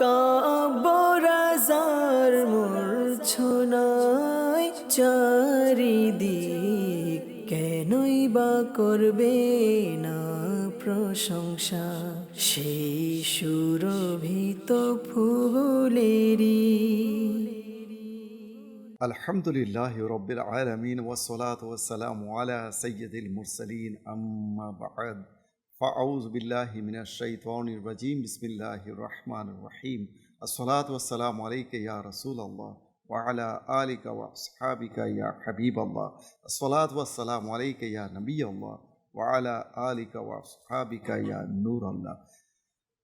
কাবরাজার মূর্ছনায় চারিদিক কেনই বা করবে না প্রশংসা? সেই সুরভিত ফুলেরি আলহামদুলিল্লাহ রবিল আলমিন ওসলাত ওসালাম আলা সৈয়দুল মুরসালিন, আম্মা বাদ। ফাউজ বিল্লাহ মিনা শৈতনির রাজিম বিসমিল্লাহ রহমান রহিম আসসালাত ওয়াসালাম আলাইকে ইয়া রসুল আল্লাহ ওয়ালা আলিকা ওয়াসহাবিকা ইয়া হাবিব আল্লাহ আসসালাত ওয়াসালাম আলাইকে ইয়া নবী আল্লাহ ওয়ালা আলিকা ওয়াসহাবিকা ইয়া নূর আল্লাহ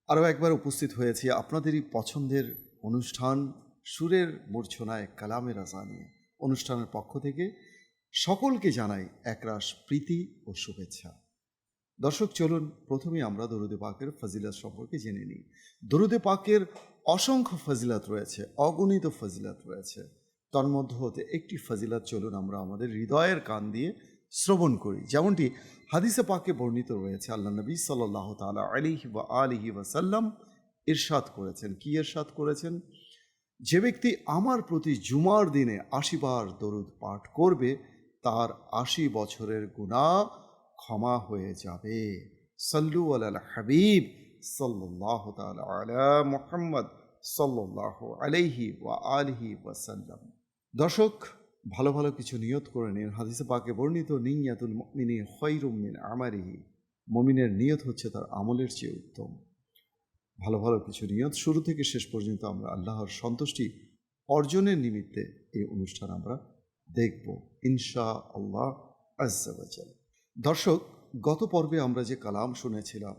আরও একবার উপস্থিত হয়েছি আপনাদেরই পছন্দের অনুষ্ঠান সুরের মূর্ছনায় কালামের আজা নিয়ে। অনুষ্ঠানের পক্ষ থেকে সকলকে জানাই একরাশ প্রীতি ও শুভেচ্ছা। দর্শক, চলুন প্রথমে আমরা দরুদে পাকের ফজিলাত সম্পর্কে জেনে নিই। দরুদে পাকের অসংখ্য ফজিলাত রয়েছে, অগণিত ফজিলাত রয়েছে। তন্মধ্য হতে একটি ফজিলাত চলুন আমরা আমাদের হৃদয়ের কান দিয়ে শ্রবণ করি। যেমনটি হাদিসে পাকে বর্ণিত রয়েছে, আল্লাহ নবী সাল্লাহ তালা আলিহি বা আলিহি ওয়াসাল্লাম ইরশাদ করেছেন। কি ইরশাদ করেছেন? যে ব্যক্তি আমার প্রতি জুমার দিনে আশিবার দরুদ পাঠ করবে, তার আশি বছরের গুণা ক্ষমা হয়ে যাবে। সাল্লু আল হাবিব সাল্লাহ মুহাম্মদ সাল্লাহ আলাইহি ওয়া আলিহি ওয়াসাল্লাম। দর্শক, ভালো ভালো কিছু নিয়ত করে নিন। হাদিসে পাকে বর্ণিত, নিয়াতুল মিন আমারিহি মমিনের নিয়ত হচ্ছে তার আমলের চেয়ে উত্তম। ভালো ভালো কিছু নিয়ত শুরু থেকে শেষ পর্যন্ত আমরা আল্লাহর সন্তুষ্টি অর্জনের নিমিত্তে এই অনুষ্ঠান আমরা দেখব। ইনশা আল্লাহ আজ্জাবাজাল দর্শক গত পর্বে আমরা যে কালাম শুনেছিলাম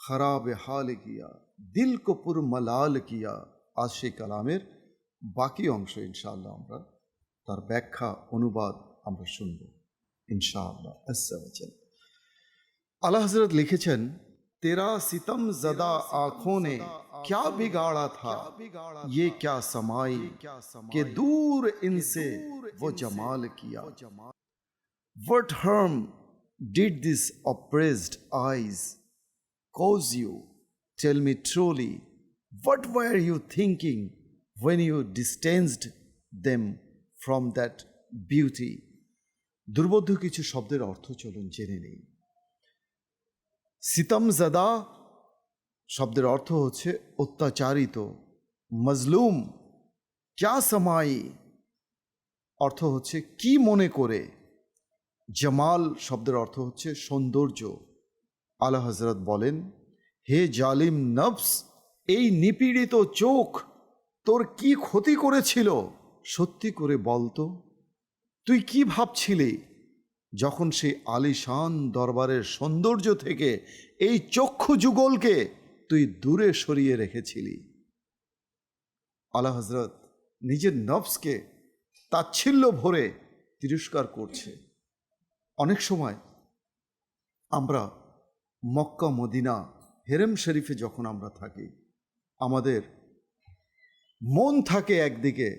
খারাবে হাল কিয়া দিল কপুর মালাল কিয়া আজ সেই কালামের বাকি অংশ ইনশাআল্লাহ আমরা তার ব্যাখ্যা অনুবাদ আমরা শুনব ইনশাআল্লাহ আজ্জাবাজাল আল্লাহ হজরত লিখেছেন तेरा सितम जदा आंखों ने क्या बिगाड़ा था ये क्या समाई के दूर इनसे वो जमाल किया What harm did this oppressed eyes cause you? Tell me truly, what were you thinking when you distanced them from that beauty? দুর্বোধ্য কিছু শব্দের অর্থ চলুন জেনে নেই সিতমজাদা শব্দের অর্থ হচ্ছে অত্যাচারিত মজলুম ক্যা সামাই অর্থ হচ্ছে কি মনে করে জামাল শব্দের অর্থ হচ্ছে সৌন্দর্য। আলা হজরত বলেন, হে জালিম নফস, এই নিপীড়িত চোখ তোর কি ক্ষতি করেছিল? সত্যি করে বলতো তুই কি ভাবছিলি? যখন সেই আলিশান দরবারের সৌন্দর্য থেকে এই চক্ষু যুগলকে তুই দূরে সরিয়ে রেখেছিলি। আলা হজরত নিজের নফসকে তাচ্ছিল্য ভরে তিরস্কার করছে। অনেক সময় আমরা মক্কা, মদিনা, হেরেম শরীফে যখন আমরা থাকি, আমাদের মন থাকে একদিকে,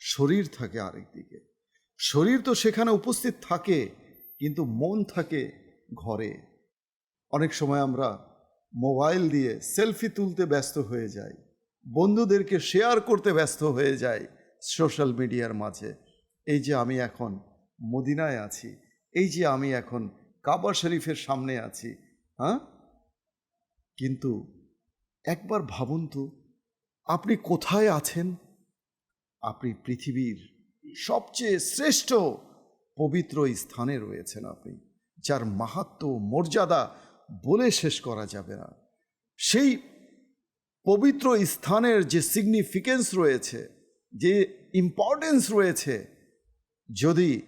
শরীর থাকে আরেকদিকে। শরীর তো সেখানে উপস্থিত থাকে, কিন্তু মন থাকে ঘরে। অনেক সময় আমরা মোবাইল দিয়ে সেলফি তুলতে ব্যস্ত হয়ে যাই, বন্ধুদেরকে শেয়ার করতে ব্যস্ত হয়ে যাই সোশ্যাল মিডিয়ার মাঝে। এই যে আমি এখন মদিনায় আছি এই যে আমি এখন কাবা শরীফের সামনে আছি হ্যাঁ? কিন্তু একবার ভাবুন তো, আপনি কোথায় আছেন? আপনি পৃথিবীর সবচেয়ে শ্রেষ্ঠ পবিত্র স্থানে রয়েছেন আপনি, যার মাহাত্ম মর্যাদা বলে শেষ করা যাবে না। সেই পবিত্র স্থানের যে সিগনিফিকেন্স রয়েছে, যে ইম্পর্টেন্স রয়েছে, যদি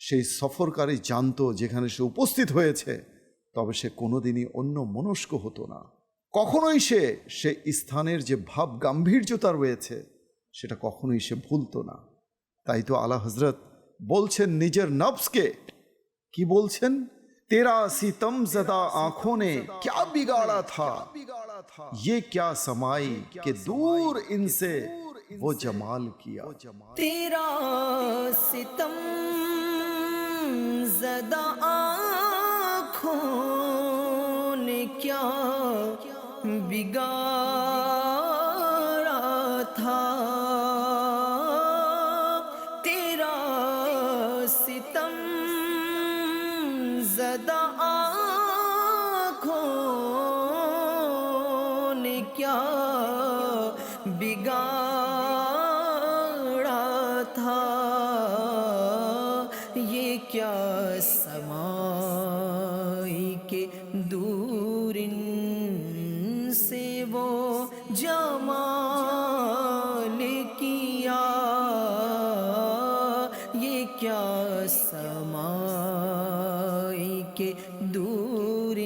সেই সফরকারী জানতো যেখানে সে উপস্থিত হয়েছে তবে সে কোনোদিনই অন্য মনস্ক হতো না কখনোই সে সে স্থানের যে ভাব গাম্ভীর্যতা রয়েছে সেটা কখনোই সে ভুলতো না তাই তো আলা হজরত বলছেন নিজের নফসকে কি বলছেন तेरा सितम जदा आंखों ने क्या बिगाड़ा था ये क्या समाई के दूर इनसे वो जमाल किया तेरा सितम زدہ آنکھوں نے کیا بگاڑ جمال کیا، یہ کیا سما کے دور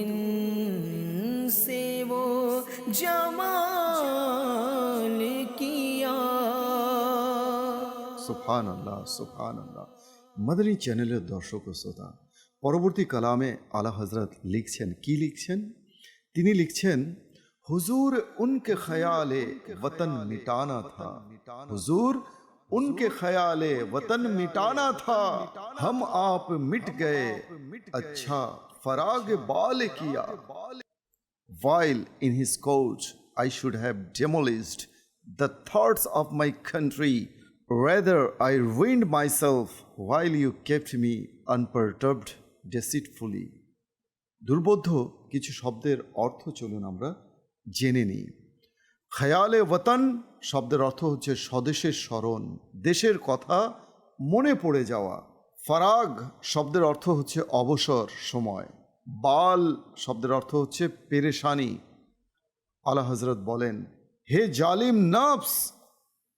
سے وہ جمال کیا۔ سبحان اللہ سبحان اللہ মাদারী চ্যানেলের দর্শক ও শ্রোতা পরবর্তী কালামে আলা হজরত লিখছেন কি লিখছেন তিনি লিখছেন حضور ان کے خیال وطن مٹانا تھا۔ حضور ان کے خیال وطن مٹانا تھا۔ ہم آپ مٹ گئے۔ اچھا فراغ بال کیا۔ وائل ان ہز کوچ آئی شوڈ ہیو ڈیمولیسڈ دا تھاٹس آف مائی کنٹری ویدر آئی وینڈ مائی سیلف وائل یو کیپٹ می انپرٹربڈ আনপারটার্বড فلی দুর্বোধ্য কিছু শব্দের অর্থ চলুন আমরা জেনে নিই। খেয়ালে ওয়াতান শব্দের অর্থ হচ্ছে স্বদেশের স্মরণ, দেশের কথা, মনে পড়ে যাওয়া। ফারাগ শব্দের অর্থ হচ্ছে অবসর, সময়। বাল শব্দের অর্থ হচ্ছে পেরেশানি। আলা হজরত বলেন, হে জালিম নফস,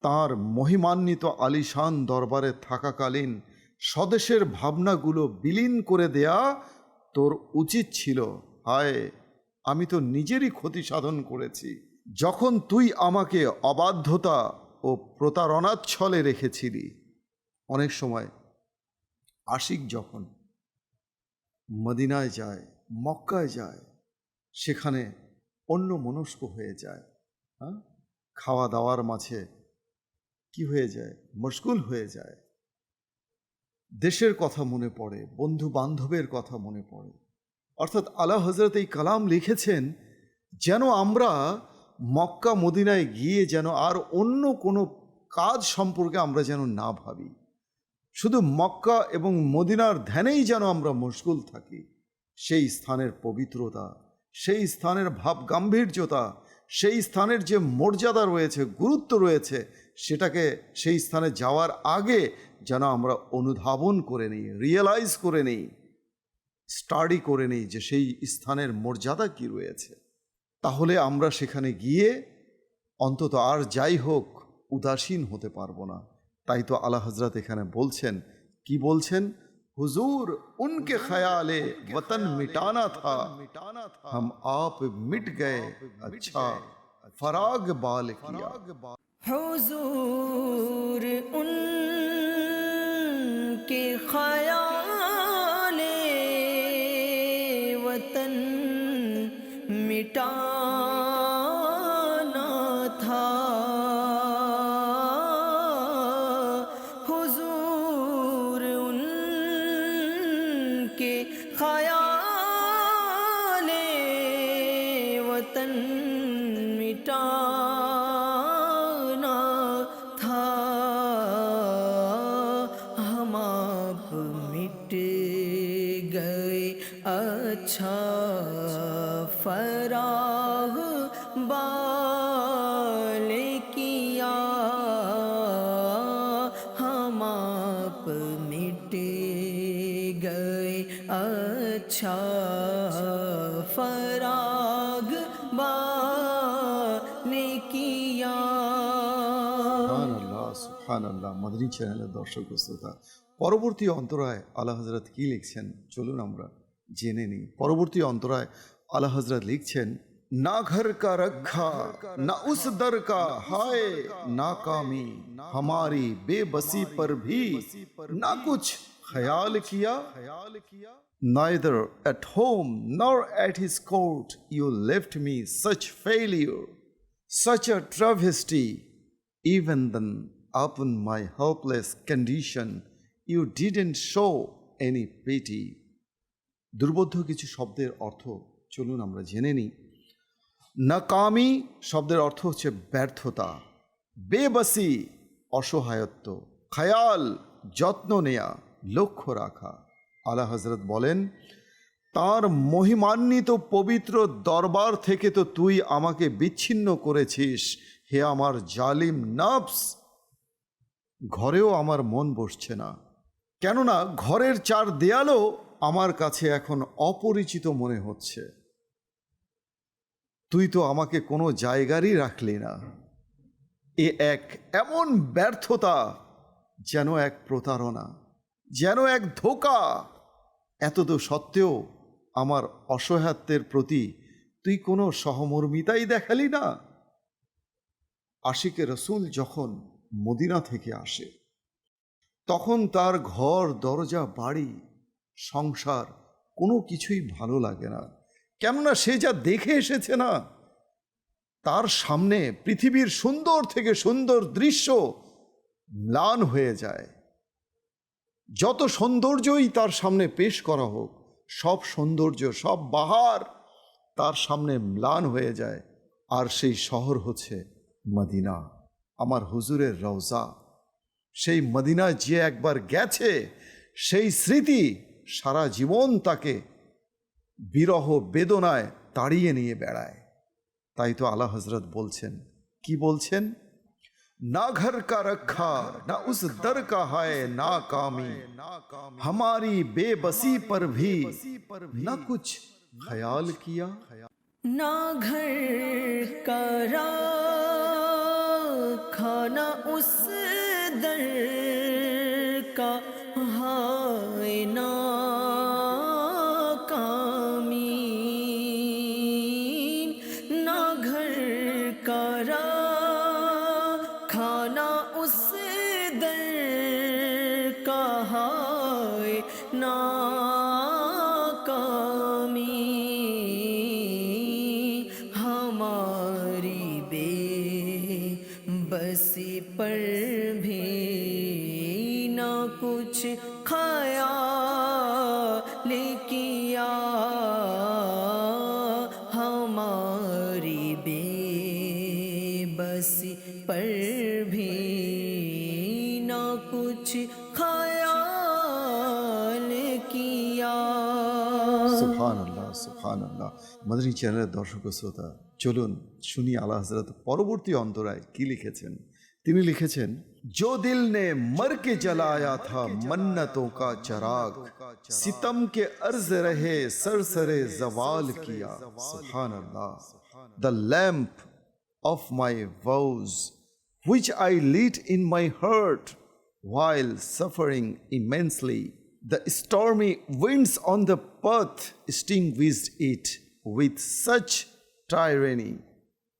তার মহিমান্বিত আলিশান দরবারে থাকাকালীন স্বদেশের ভাবনাগুলো বিলীন করে দেয়া তোর উচিত ছিল। হায় আমি তো নিজেরই ক্ষতি সাধন করেছি। যখন তুই আমাকে অবাধ্যতা ও প্রতারণাচ্ছলে রেখেছিলি, অনেক সময় আশিক যখন মদিনায় যায়, মক্কায় যায়, সেখানে অন্য মনস্ক হয়ে যায় হ্যাঁ? খাওয়া দাওয়ার মাঝে কি হয়ে যায়? মশগুল হয়ে যায়। দেশের কথা মনে পড়ে বন্ধু বান্ধবের কথা মনে পড়ে। অর্থাৎ আলা হজরত এই কালাম লিখেছেন, যেন আমরা মক্কা, মদিনায় গিয়ে যেন আর অন্য কোনো কাজ সম্পর্কে আমরা যেন না ভাবি। শুধু মক্কা এবং মদিনার ধ্যানেই যেন আমরা মশগুল থাকি। সেই স্থানের পবিত্রতা, সেই স্থানের ভাব গাম্ভীর্যতা সেই স্থানের যে মর্যাদা রয়েছে, গুরুত্ব রয়েছে, সেটাকে সেই স্থানে যাওয়ার আগে যেন আমরা অনুধাবন করে নিই রিয়েলাইজ করে নিই। স্টাডি করে নিই যে সেই স্থানের মর্যাদা কি রয়েছে তাহলে আমরা সেখানে গিয়ে অন্তত আর যাই হোক উদাসীন হতে পারবো না তাই তো আলা হজরত এখানে বলছেন কি বলছেন হুজুর উনকে ख्याले वतन मिटाना था हम आप मिट गए अच्छा फराग बाल किया हुजूर उनके ख्याले اچھا فراغ با نکیا سبحان اللہ سبحان اللہ মাদানী চ্যানেলের দর্শক শ্রোতা পরবর্তী অন্তরায় আলা হজরত কি লিখছেন চলুন আমরা জেনে নিই পরবর্তী অন্তরায় আলা হজরত লিখছেন نہ گھر کا رکھا نہ اس در کا ہائے، ناکامی، ہماری بے بسی پر بھی نہ کچھ khayal kiya neither at home nor at his court you left me such failure such a travesty even then upon my helpless condition you didn't show any pity দুর্বোধ্য কিছু শব্দের অর্থ চলুন আমরা জেনে নিই নাকামি শব্দের অর্থ হচ্ছে ব্যর্থতা বেবাসি অসহায়ত্ব খায়াল যত্ন নেয়া লক্ষ্য রাখা। আলা হজরত বলেন, তার মহিমান্বিত পবিত্র দরবার থেকে তো তুই আমাকে বিচ্ছিন্ন করেছিস। হে আমার জালিম নফস, ঘরেও আমার মন বসছে না। কেননা ঘরের চার দেয়ালও আমার কাছে এখন অপরিচিত মনে হচ্ছে। তুই তো আমাকে কোনো জায়গারই রাখলি না। এ এক এমন ব্যর্থতা যেন এক প্রতারণা। যেন এক ধোকা। এত তো সত্ত্বেও আমার অসহায়ত্বের প্রতি তুই কোনো সহমর্মিতাই দেখালি না। আশিকে রসুল যখন মদিনা থেকে আসে, তখন তার ঘর, দরজা, বাড়ি, সংসার কোনো কিছুই ভালো লাগে না। কেননা সে যা দেখে এসেছে না, তার সামনে পৃথিবীর সুন্দর থেকে সুন্দর দৃশ্য ম্লান হয়ে যায়। যত সৌন্দর্যই তার সামনে পেশ করা হোক, সব সৌন্দর্য, সব বাহার তার সামনে ম্লান হয়ে যায়। আর সেই শহর হচ্ছে মদিনা। আমার হুজুরের রওজা। সেই মদিনায় যে একবার গেছে, সেই স্মৃতি সারা জীবন তাকে বিরহ বেদনায় তাড়িয়ে নিয়ে বেড়ায়। তাই তো আলা হজরত বলছেন। কি বলছেন? نہ گھر کا رکھا، نہ اس در کا ہے ناکامی۔ ہماری بے بسی پر بھی نہ کچھ خیال کیا۔ نہ گھر کا رکھا نہ اس در کا سبحان আল্লাহ মাদানী চ্যানেলের দর্শক শ্রোতা، চলুন শুনি আল্লাহ হজরত পরবর্তী অন্তরায় কি লিখেছেন? তিনি লিখেছেন جو دل نے مر کے جلایا تھا منتوں کا چراغ ستم کے عرض رہے سرسر زوال کیا سبحان اللہ دا لیمپ آف مائی ووز وچ آئی لیٹ ان مائی ہرٹ وائل سفرنگ The stormy winds on the path extinguished it with such tyranny.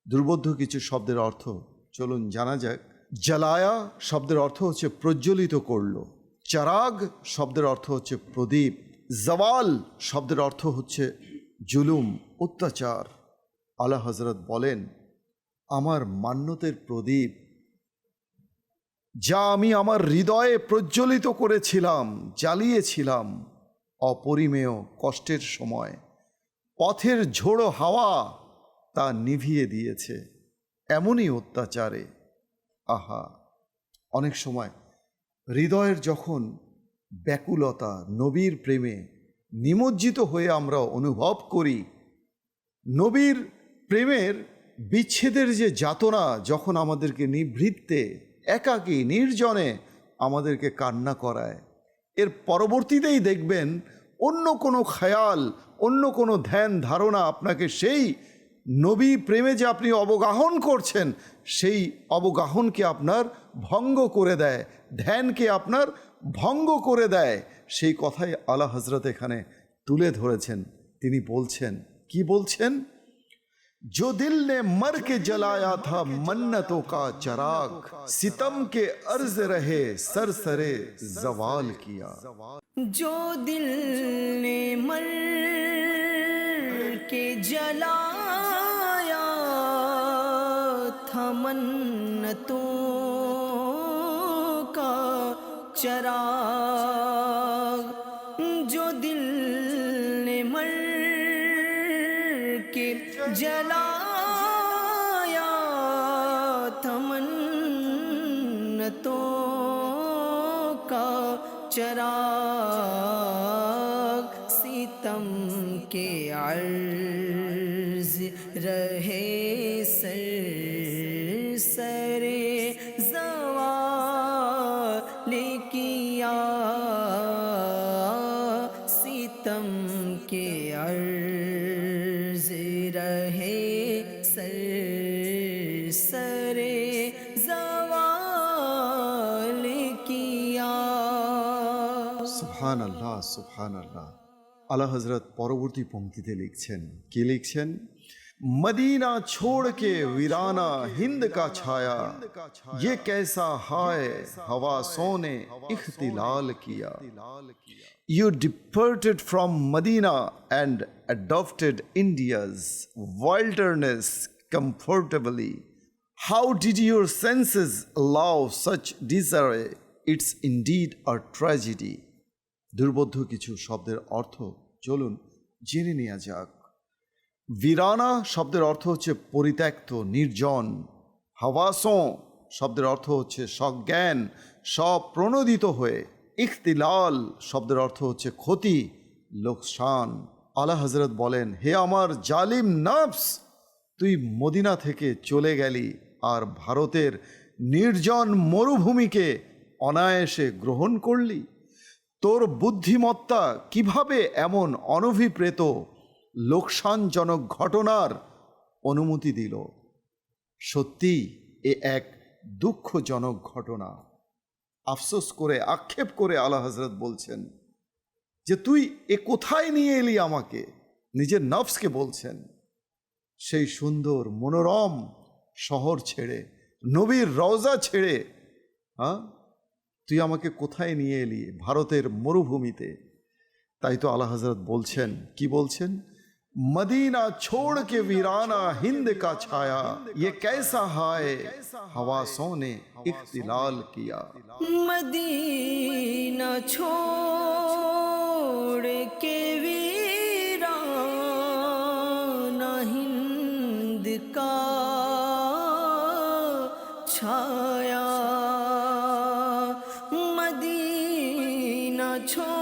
দুর্বোধ্য কিছু শব্দের অর্থ, চলুন জানা যাক। জ্বালায়া শব্দের অর্থ হচ্ছে প্রজ্বলিত করল। চারাগ শব্দের অর্থ হচ্ছে প্রদীপ। জওয়াল শব্দের অর্থ হচ্ছে জুলুম, অত্যাচার। আলা হজরত বলেন, আমার মান্যতের প্রদীপ যা আমি আমার হৃদয়ে প্রজ্বলিত করেছিলাম, জ্বালিয়েছিলাম। অপরিমেয় কষ্টের সময়, পথের ঝোড়ো হাওয়া তা নিভিয়ে দিয়েছে। এমনই অত্যাচারে। আহা, অনেক সময় হৃদয়ের যখন ব্যাকুলতা নবীর প্রেমে নিমজ্জিত হয়ে আমরা অনুভব করি, নবীর প্রেমের বিচ্ছেদের যে যাতনা যখন আমাদেরকে নিভৃত্তে একাকী, নির্জনে আমাদেরকে কান্না করায়। এর পরবর্তীতেই দেখবেন অন্য কোনো খেয়াল, অন্য কোনো ধ্যান ধারণা আপনাকে সেই নবী প্রেমে যে আপনি অবগাহন করছেন, সেই অবগাহনকে আপনার ভঙ্গ করে দেয়, ধ্যানকে আপনার ভঙ্গ করে দেয়। সেই কথাই আলা হজরত এখানে তুলে ধরেছেন। তিনি বলছেন, কি বলছেন? جو دل نے مر کے جلایا تھا منتوں کا چراغ، ستم کے عرض رہے سر سرے زوال کیا۔ جو دل نے مر کے جلایا تھا منتوں کا چراغ جلایا تمنتوں کا چراغ ستم کے عرض رہے اللہ আল্লাহ সুবহান আল্লাহ আল্লাহ হজরত পরবর্তী পঙ্ক্তিতে লিখছেন، কি লিখছেন? مدینہ چھوڑ کے ویرانہ ہند کا چھایا یہ کیسا ہائے حواسوں نے اختلال کیا। یو ڈپرٹڈ فرام مدینہ اینڈ اڈاپٹڈ انڈیاز وائلڈرنس کمفرٹیبلی ہاؤ ڈیڈ یور سینسز الاؤ سچ ڈیزر اٹس انڈیڈ ا ٹریجڈی দুর্বোধ্য কিছু শব্দের অর্থ, চলুন জেনে নেওয়া যাক। ভিরানা শব্দের অর্থ হচ্ছে পরিত্যক্ত, নির্জন। হাওয়াসোঁ শব্দের অর্থ হচ্ছে সজ্ঞান, স্বপ্রণোদিত হয়ে। ইখতিলাল শব্দের অর্থ হচ্ছে ক্ষতি, লোকসান। আলা হজরত বলেন, হে আমার জালিম নফস, তুই মদিনা থেকে চলে গেলি আর ভারতের নির্জন মরুভূমিকে অনায়াসে গ্রহণ করলি। তোর বুদ্ধিমত্তা কীভাবে এমন অনভিপ্রেত লোকসানজনক ঘটনার অনুমতি দিল? সত্যি এ এক দুঃখজনক ঘটনা। আফসোস করে, আক্ষেপ করে আলা হজরত বলছেন যে, তুই এ কোথায় নিয়ে এলি আমাকে? নিজের নফসকে বলছেন। সেই সুন্দর, মনোরম শহর ছেড়ে, নবীর রওজা ছেড়ে হ্যাঁ তুই আমাকে কোথায় নিয়ে এলি? ভারতের মরুভূমিতে। তাই তো আলা হজরত বলছেন، কি বলছেন? مدینہ چھوڑ کے ویرانہ ہند کا چھایا یہ کیسا ہائے حواسوں نے اختلال کیا مدینہ چھوڑ کے ویرانہ ہند کا چھایا your choice.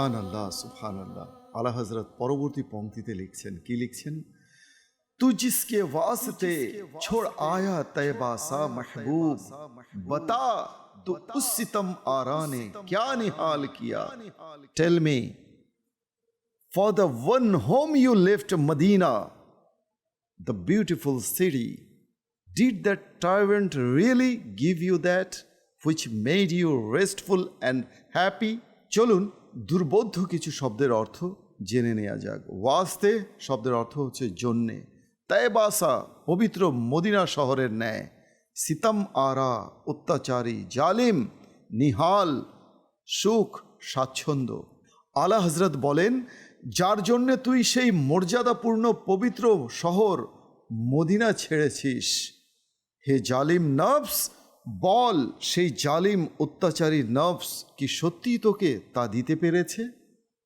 সুবহান আল্লাহ সুবহান আল্লাহ আলা হজরত পরবর্তী পংক্তিতে লিখছেন কি লিখছেন تو جس کے واسطے چھوڑ آیا طیبہ سا محبوب، بتا تو اس ستم آرا کیا نحال کیا؟ ٹیل می فار دا ون ہوم یو لیفٹ مدینہ دا بیوٹیفل سٹی ڈیڈ دیٹ ٹائیونٹ ریئلی گیو یو دیٹ وچ میڈ یو ریسٹفل اینڈ ہیپی چلون দুর্বোধ্য কিছু শব্দের অর্থ জেনে নেওয়া যাক। ওয়াস্তে শব্দের অর্থ হচ্ছে জন্যে। তাইবাসা পবিত্র মদিনা শহরের ন্যায়। সিতম আরা অত্যাচারী, জালিম, নিহাল, সুখ, স্বাচ্ছন্দ্য। আলা হজরত বলেন, যার জন্যে তুই সেই মর্যাদাপূর্ণ, পবিত্র শহর মদিনা ছেড়েছিস। হে জালিম নফস বল সেই জালিম অত্যাচারী নফস কি সত্যিই তোকে তা দিতে পেরেছে?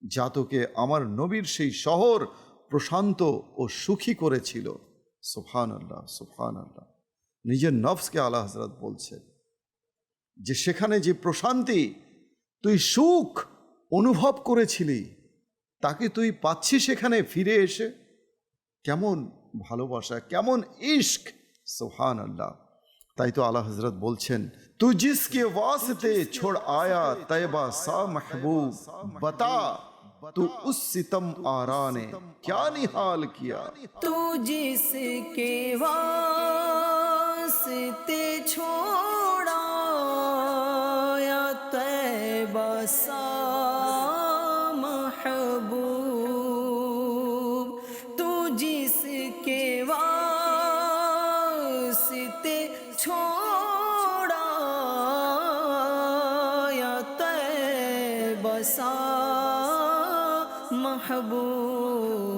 যা তোকে আমার নবীর সেই শহর প্রশান্ত ও সুখী করেছিল। সুফান আল্লাহ সুফান আল্লাহ নিজের নফসকে আল্লাহ হজরত বলছেন, যে সেখানে যে প্রশান্তি, তুই সুখ অনুভব করেছিলি, তাকে তুই পাচ্ছিস সেখানে ফিরে এসে? কেমন ভালোবাসা, কেমন ইস্ক সোহান আল্লাহ তাই তো আলা হজরত বলছেন تو جس کے واسطے چھوڑ آیا طیبہ سا محبوب بتا تو اس ستم آرا نے کیا نحال کیا تو جس کے واسطے چھوڑا یا طیبہ سا چھوڑا یا تے بسا محبوب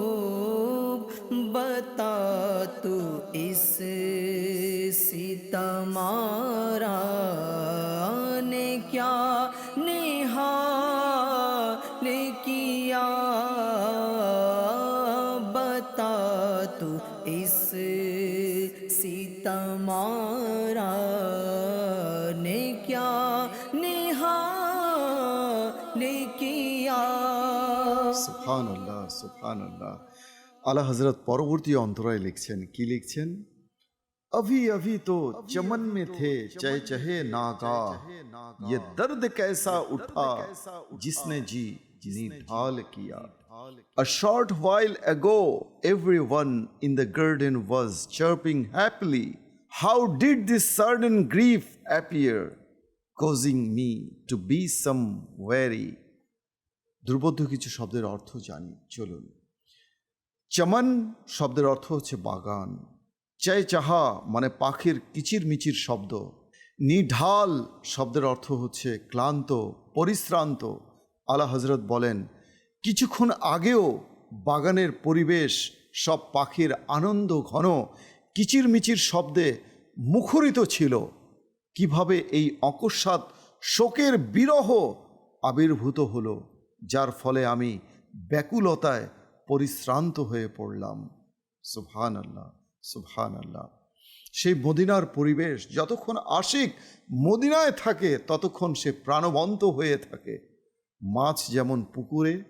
بتا تو اس حضرت ابھی ابھی تو چمن میں تھے چہ چہے ناگا۔ یہ درد کیسا اٹھا، جس نے جی جنی ڈھال کیا۔ شارٹ وائل اگو ایوری ون ان دا گرڈن واز چرپنگ ہیپلی ہاؤ ڈیڈ دس سر گریف ایپ می ٹو بی سم ویری دربود کچھ شبد جان چل চমন শব্দের অর্থ হচ্ছে বাগান। চাই চাহা মানে পাখির কিচির মিচির শব্দ। নিঢাল শব্দের অর্থ হচ্ছে ক্লান্ত, পরিশ্রান্ত। আলা হজরত বলেন, কিছুক্ষণ আগেও বাগানের পরিবেশ সব পাখির আনন্দ ঘন কিচির মিচির শব্দে মুখরিত ছিল। কীভাবে এই অকস্মাৎ শোকের বিরহ আবির্ভূত হলো, যার ফলে আমি ব্যাকুলতায় পরিশ্রান্ত হয়ে পড়লাম। সুবহান আল্লাহ সুবহান আল্লাহ সেই মদিনার পরিবেশ যতক্ষণ আশিক মদিনায় থাকে, ততক্ষণ সে প্রাণবন্ত হয়ে থাকে। মাছ যেমন পুকুরে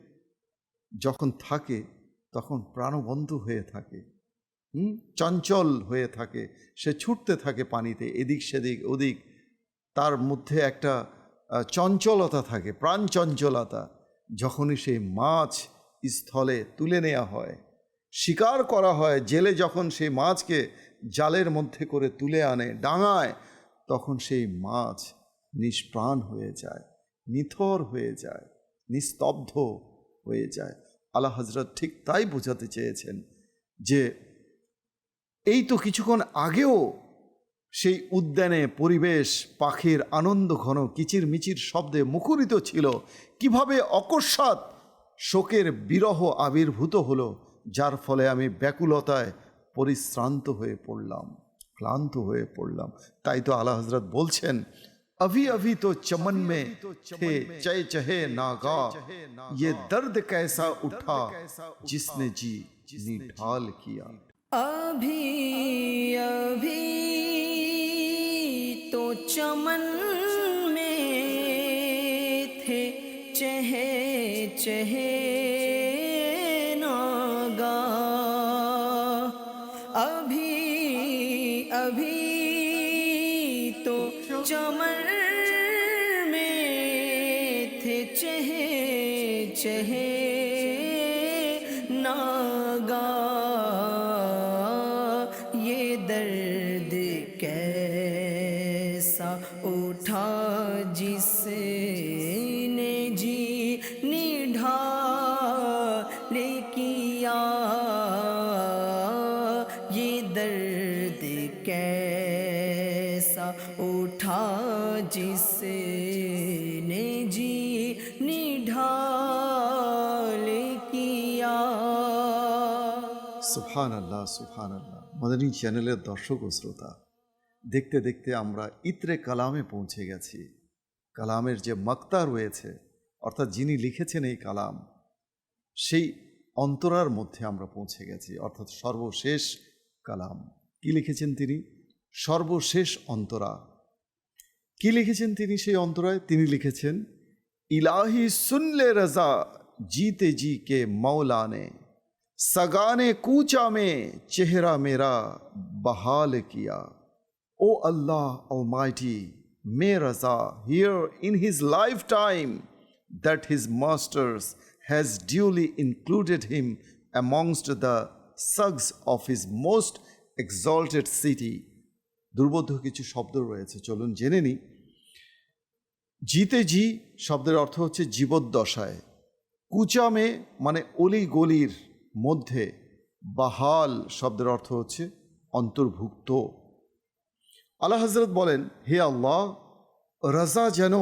যখন থাকে, তখন প্রাণবন্ত হয়ে থাকে। হুম? চঞ্চল হয়ে থাকে। সে ছুটতে থাকে পানিতে, এদিক সেদিক, ওদিক। তার মধ্যে একটা চঞ্চলতা থাকে প্রাণ চঞ্চলতা যখনই সেই মাছ স্থলে তুলে নেওয়া হয়। শিকার করা হয় জেলে যখন সেই মাছকে জালের মধ্যে করে তুলে আনে, ডাঙায়, তখন সেই মাছ নিষ্প্রাণ হয়ে যায়, নিথর হয়ে যায়, নিস্তব্ধ হয়ে যায়। আল্লাহ হজরত ঠিক তাই বোঝাতে চেয়েছেন যে, এই তো কিছুক্ষণ আগেও সেই উদ্যানে পরিবেশ, পাখির আনন্দ ঘন কিচির মিচির শব্দে মুখরিত ছিল। কীভাবে অকস্মাৎ শোকের বিরহ আবির্ভূত হলো যার ফলে আমি ব্যাকুলতায় পরিশ্রান্ত হয়ে পড়লাম ক্লান্ত হয়ে পড়লাম। তাই তো আলা হজরত বলছেন ابھی ابھی تو چمن میں تھے چے چہے ناگا یہ درد کیسا اٹھا جس نے جی جسنی ڈھال کیا۔ ابھی ابھی تو چمن میں تھے چہے چہے ناگا۔ ابھی ابھی تو چمر میں تھے چہے چہے۔ किया ये दर्द कैसा उठा जिसने जी निढाल किया সুফান আল্লাহ সুফান আল্লাহ মাদানী চ্যানেলের দর্শক ও শ্রোতা দেখতে দেখতে আমরা ইত্রে কালামে পৌঁছে গেছি কালামের যে মক্তা রয়েছে অর্থাৎ যিনি লিখেছেন এই কালাম সেই অন্তরার মধ্যে আমরা পৌঁছে গেছি, অর্থাৎ সর্বশেষ কালাম। কি লিখেছেন তিনি? সর্বশেষ অন্তরা। কি লিখেছেন তিনি সেই অন্তরায়? তিনি লিখেছেন, ইলাহি সুনলে রাজা, জিতে জি কে মৌলানে সগানে কুচা মে চেহারা মেরা বহাল কিয়া। ও আল্লাহ O mighty Maharaja, here in his lifetime, that his masters has duly included him amongst the suggs of his most exalted city. দুর্বোধ্য কিছু শব্দ রয়েছে, চলুন জেনে নিই। জিতে জি শব্দের অর্থ হচ্ছে জীবদ্দশায়। কুচামে মানে অলি গলির মধ্যে বাহাল শব্দের অর্থ হচ্ছে অন্তর্ভুক্ত। আল্লাহ হজরত বলেন, হে আল্লাহ, রাজা যেন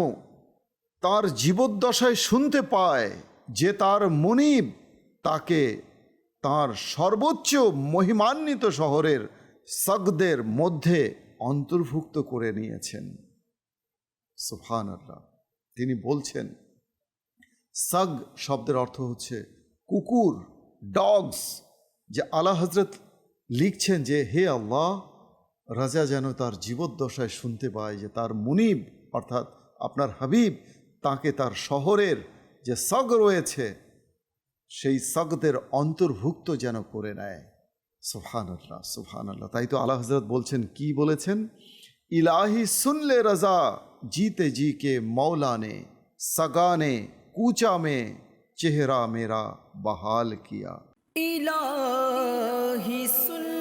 তার জীবদ্দশায় শুনতে পায়। যে তার মনিব তাকে তার সর্বোচ্চ মহিমান্বিত শহরের সগদের মধ্যে অন্তর্ভুক্ত করে নিয়েছেন। সুফান আল্লাহ তিনি বলছেন, সাগ শব্দের অর্থ হচ্ছে কুকুর, ডগস, যে আলা হজরত লিখছেন যে, হে আল্লাহ, রাজা যেন তার জীবদ্দশায় শুনতে পায় যে তার মুনিব, অর্থাৎ আপনার হাবিব, তাকে তার শহরের যে সগ রয়েছে, সেই সগদের অন্তর্ভুক্ত যেন করে নেয়। সুফান আল্লাহ সুফান আল্লাহ তাই তো আল্লাহ হজরত বলছেন, কি বলেছেন? ইলাহি শুনলে রাজা, জিতে জি কে মৌলানে, সগানে কুচা মে চেহারা মেরা, বহাল কিয়া। ইলাহি সুন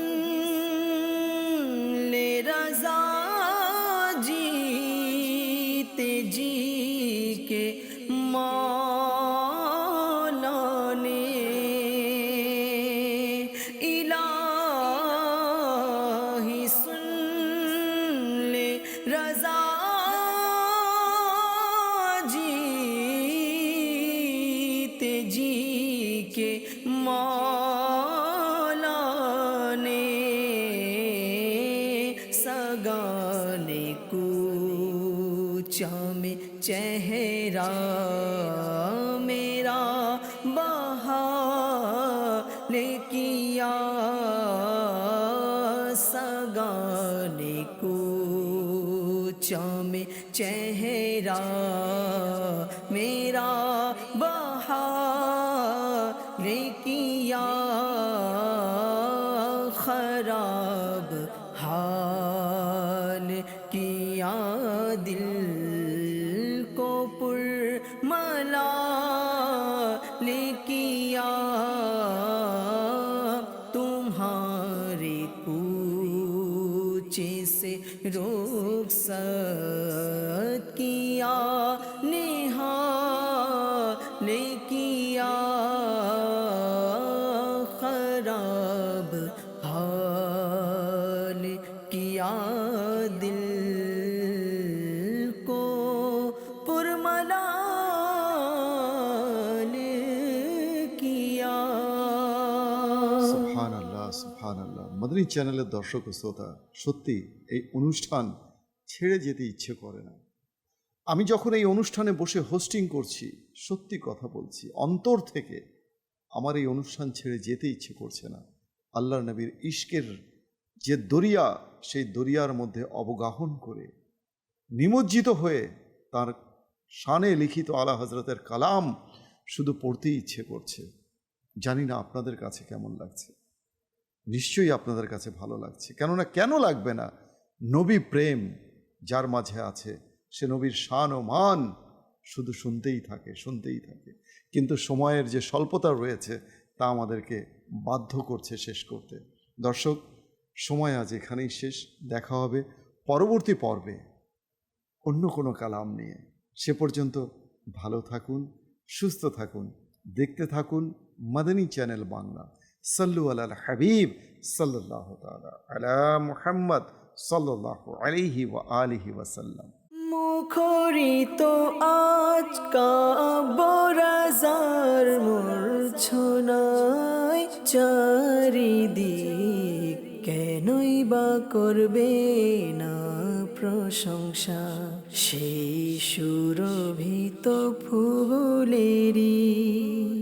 جام چہرہ میرا بہا نے کیا سگانے کو جام چہرہ نے کیا خراب حال کیا دل کو پرملال کیا سبحان اللہ سبحان اللہ মদনী চ্যানেলের দর্শক শ্রোতা সত্যি এই অনুষ্ঠান ছেড়ে যেতে ইচ্ছে করে না আমি যখন এই অনুষ্ঠানে বসে হোস্টিং করছি, সত্যি কথা বলছি, অন্তর থেকে আমার এই অনুষ্ঠান ছেড়ে যেতে ইচ্ছে করছে না। আল্লাহ নবীর ইশকের যে দরিয়া, সেই দরিয়ার মধ্যে অবগাহন করে নিমজ্জিত হয়ে তার শানে লিখিত আলা হজরতের কালাম শুধু পড়তেই ইচ্ছে করছে। জানি না আপনাদের কাছে কেমন লাগছে। নিশ্চয়ই আপনাদের কাছে ভালো লাগছে। কেননা কেন লাগবে না? নবী প্রেম, যার মাঝে আছে সে নবীর শান ও মান শুধু শুনতেই থাকে শুনতেই থাকে। কিন্তু সময়ের যে স্বল্পতা রয়েছে, তা আমাদেরকে বাধ্য করছে শেষ করতে। দর্শক, সময় আজ এখানেই শেষ। দেখা হবে পরবর্তী পর্বে অন্য কোনো কালাম নিয়ে। সে পর্যন্ত ভালো থাকুন, সুস্থ থাকুন, দেখতে থাকুন মাদানী চ্যানেল বাংলা। সাল্লু আলাল হাবিব সাল্লাহ তাআলা আলা মুহাম্মদ সাল্লাহ আলাইহি ওয়া আলিহি ওয়াসাল্লাম। মুখরিত আজ কাবরাজার মূর্ছনায় চারিদিক কেনই বা করবে না প্রশংসা? সেই সুরভিত ফুলেরই